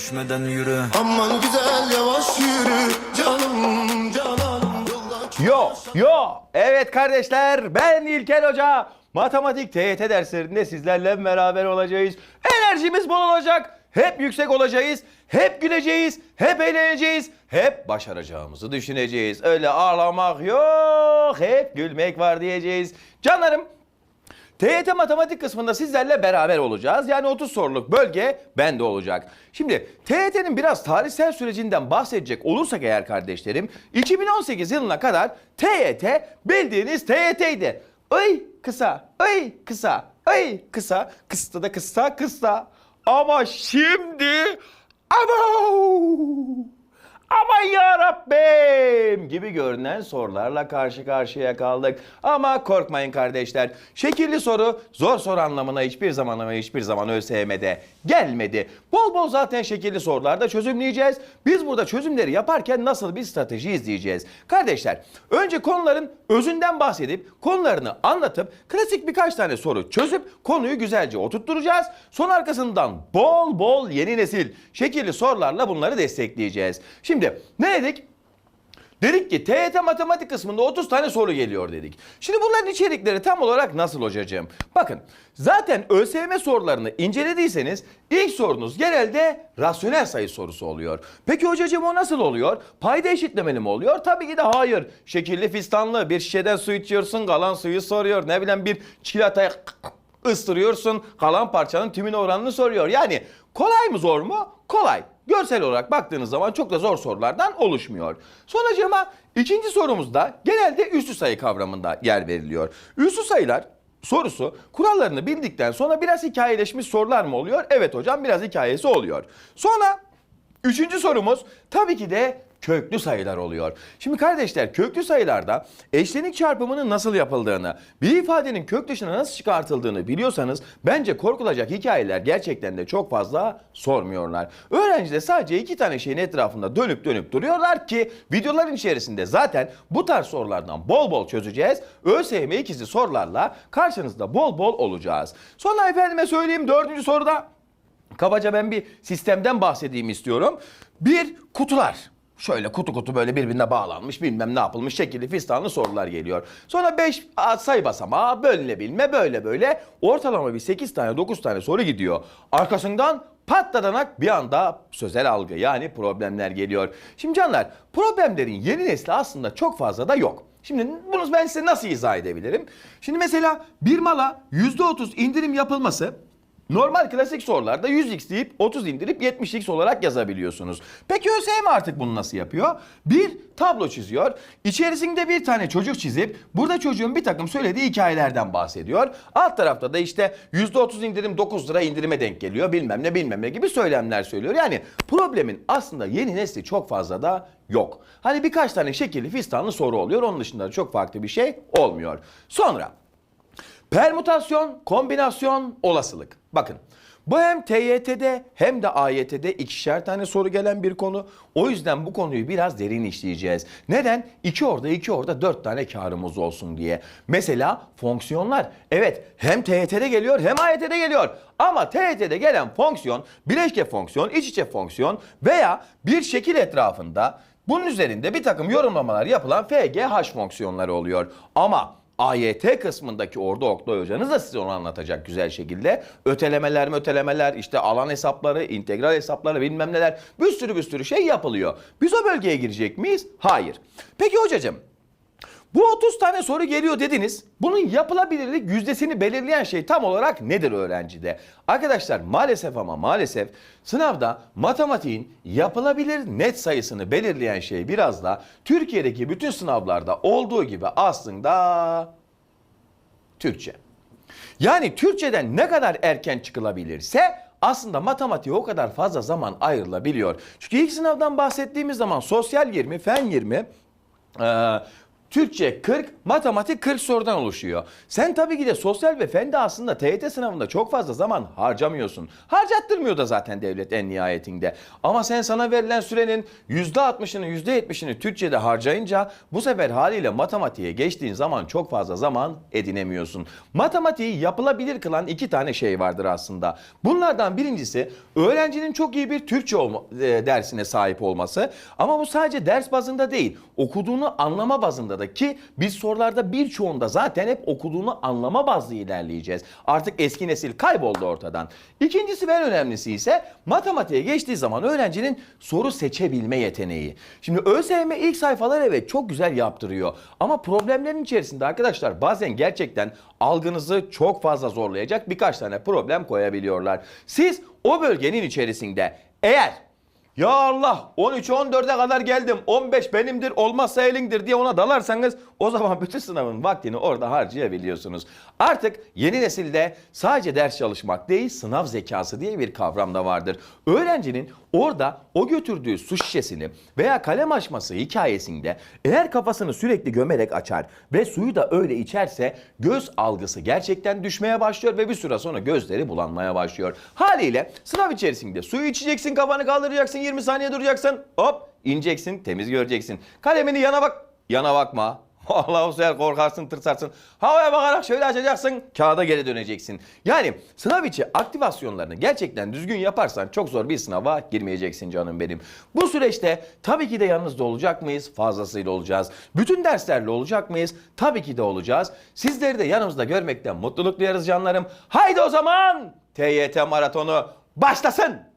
düşmeden yürü Aman güzel yavaş yürü canım canan yolda Yo yo evet kardeşler ben İlker Hoca. Matematik TYT derslerinde sizlerle beraber olacağız. Enerjimiz bol olacak. Hep yüksek olacağız. Hep güleceğiz. Hep eğleneceğiz. Hep başaracağımızı düşüneceğiz. Öyle ağlamak yok. Hep gülmek var diyeceğiz. Canlarım TYT matematik kısmında sizlerle beraber olacağız. Yani 30 soruluk bölge bende olacak. Şimdi TYT'nin biraz tarihsel sürecinden bahsedecek olursak eğer kardeşlerim 2018 yılına kadar TYT bildiğiniz TYT'ydi. Ay kısa, ay kısa, ay kısa, kısta da kısa kısa. Ama şimdi ama Aman ya Rabbim gibi görünen sorularla karşı karşıya kaldık. Ama korkmayın kardeşler. Şekilli soru zor soru anlamına hiçbir zaman ama hiçbir zaman ÖSYM'de gelmedi. Bol bol zaten şekilli sorularda çözümleyeceğiz. Biz burada çözümleri yaparken nasıl bir strateji izleyeceğiz? Kardeşler önce konuların özünden bahsedip konularını anlatıp klasik birkaç tane soru çözüp konuyu güzelce oturtturacağız. Son arkasından bol bol yeni nesil şekilli sorularla bunları destekleyeceğiz. Şimdi ne dedik? Dedik ki TYT matematik kısmında 30 tane soru geliyor dedik. Şimdi bunların içerikleri tam olarak nasıl hocacığım? Bakın zaten ÖSYM sorularını incelediyseniz ilk sorunuz genelde rasyonel sayı sorusu oluyor. Peki hocacığım o nasıl oluyor? Payda eşitlemeli mi oluyor? Tabii ki de hayır. Şekilli fistanlı bir şişeden su içiyorsun kalan suyu soruyor. Ne bileyim bir çikolatayı ıstırıyorsun kalan parçanın tümün oranını soruyor. Yani kolay mı zor mu? Kolay. Görsel olarak baktığınız zaman çok da zor sorulardan oluşmuyor. Sonucuma ikinci sorumuzda genelde üstü sayı kavramında yer veriliyor. Üstü sayılar sorusu kurallarını bildikten sonra biraz hikayeleşmiş sorular mı oluyor? Evet hocam biraz hikayesi oluyor. Sonra Üçüncü sorumuz tabii ki de köklü sayılar oluyor. Şimdi kardeşler köklü sayılarda eşlenik çarpımının nasıl yapıldığını, bir ifadenin kök dışına nasıl çıkartıldığını biliyorsanız bence korkulacak hikayeler gerçekten de çok fazla sormuyorlar. Öğrenci de sadece iki tane şeyin etrafında dönüp dönüp duruyorlar ki videoların içerisinde zaten bu tarz sorulardan bol bol çözeceğiz. ÖSYM ikisi sorularla karşınızda bol bol olacağız. Sonra efendime söyleyeyim dördüncü soruda Kabaca ben bir sistemden bahsedeyim istiyorum. Bir kutular. Şöyle kutu kutu böyle birbirine bağlanmış bilmem ne yapılmış şekilli fistanlı sorular geliyor. Sonra 5 sayı basamağı bölünebilme böyle böyle ortalama bir 8 tane 9 tane soru gidiyor. Arkasından patladanak bir anda sözel algı yani problemler geliyor. Şimdi canlar problemlerin yeni nesli aslında çok fazla da yok. Şimdi bunu ben size nasıl izah edebilirim? Şimdi mesela bir mala %30 indirim yapılması Normal klasik sorularda 100x deyip 30 indirip 70x olarak yazabiliyorsunuz. Peki ÖSYM artık bunu nasıl yapıyor? Bir tablo çiziyor. İçerisinde bir tane çocuk çizip burada çocuğun bir takım söylediği hikayelerden bahsediyor. Alt tarafta da işte %30 indirim 9 lira indirime denk geliyor bilmem ne bilmem ne gibi söylemler söylüyor. Yani problemin aslında yeni nesli çok fazla da yok. Hani birkaç tane şekilli fistanlı soru oluyor. Onun dışında çok farklı bir şey olmuyor. Sonra Permütasyon, kombinasyon, olasılık. Bakın bu hem TYT'de hem de AYT'de ikişer tane soru gelen bir konu. O yüzden bu konuyu biraz derin işleyeceğiz. Neden? İki orada iki orada dört tane karımız olsun diye. Mesela fonksiyonlar. Evet hem TYT'de geliyor hem AYT'de geliyor. Ama TYT'de gelen fonksiyon bileşke fonksiyon, iç içe fonksiyon veya bir şekil etrafında bunun üzerinde bir takım yorumlamalar yapılan FGH fonksiyonları oluyor. Ama AYT kısmındaki orada Oktay hocanız da size onu anlatacak güzel şekilde. Ötelemeler ötelemeler işte alan hesapları, integral hesapları bilmem neler bir sürü bir sürü şey yapılıyor. Biz o bölgeye girecek miyiz? Hayır. Peki hocacığım bu 30 tane soru geliyor dediniz. Bunun yapılabilirlik yüzdesini belirleyen şey tam olarak nedir öğrencide? Arkadaşlar maalesef ama maalesef sınavda matematiğin yapılabilir net sayısını belirleyen şey biraz da Türkiye'deki bütün sınavlarda olduğu gibi aslında Türkçe. Yani Türkçeden ne kadar erken çıkılabilirse aslında matematiğe o kadar fazla zaman ayrılabiliyor. Çünkü ilk sınavdan bahsettiğimiz zaman sosyal 20, fen 20, ee, Türkçe 40, matematik 40 sorudan oluşuyor. Sen tabii ki de sosyal ve fen de aslında TYT sınavında çok fazla zaman harcamıyorsun. Harcattırmıyor da zaten devlet en nihayetinde. Ama sen sana verilen sürenin %60'ını %70'ini Türkçe'de harcayınca bu sefer haliyle matematiğe geçtiğin zaman çok fazla zaman edinemiyorsun. Matematiği yapılabilir kılan iki tane şey vardır aslında. Bunlardan birincisi öğrencinin çok iyi bir Türkçe e, dersine sahip olması. Ama bu sadece ders bazında değil, okuduğunu anlama bazında da ki biz sorularda birçoğunda zaten hep okuduğunu anlama bazlı ilerleyeceğiz. Artık eski nesil kayboldu ortadan. İkincisi ve en önemlisi ise matematiğe geçtiği zaman öğrencinin soru seçebilme yeteneği. Şimdi ÖSYM ilk sayfalar evet çok güzel yaptırıyor. Ama problemlerin içerisinde arkadaşlar bazen gerçekten algınızı çok fazla zorlayacak birkaç tane problem koyabiliyorlar. Siz o bölgenin içerisinde eğer ya Allah 13 14'e kadar geldim. 15 benimdir olmazsa elindir diye ona dalarsanız o zaman bütün sınavın vaktini orada harcayabiliyorsunuz. Artık yeni nesilde sadece ders çalışmak değil sınav zekası diye bir kavram da vardır. Öğrencinin orada o götürdüğü su şişesini veya kalem açması hikayesinde eğer kafasını sürekli gömerek açar ve suyu da öyle içerse göz algısı gerçekten düşmeye başlıyor ve bir süre sonra gözleri bulanmaya başlıyor. Haliyle sınav içerisinde suyu içeceksin kafanı kaldıracaksın 20 saniye duracaksın hop ineceksin temiz göreceksin. Kalemini yana bak yana bakma. Allah o sefer korkarsın tırsarsın. Havaya bakarak şöyle açacaksın kağıda geri döneceksin. Yani sınav içi aktivasyonlarını gerçekten düzgün yaparsan çok zor bir sınava girmeyeceksin canım benim. Bu süreçte tabii ki de yanınızda olacak mıyız? Fazlasıyla olacağız. Bütün derslerle olacak mıyız? Tabii ki de olacağız. Sizleri de yanımızda görmekten mutluluk duyarız canlarım. Haydi o zaman TYT maratonu başlasın.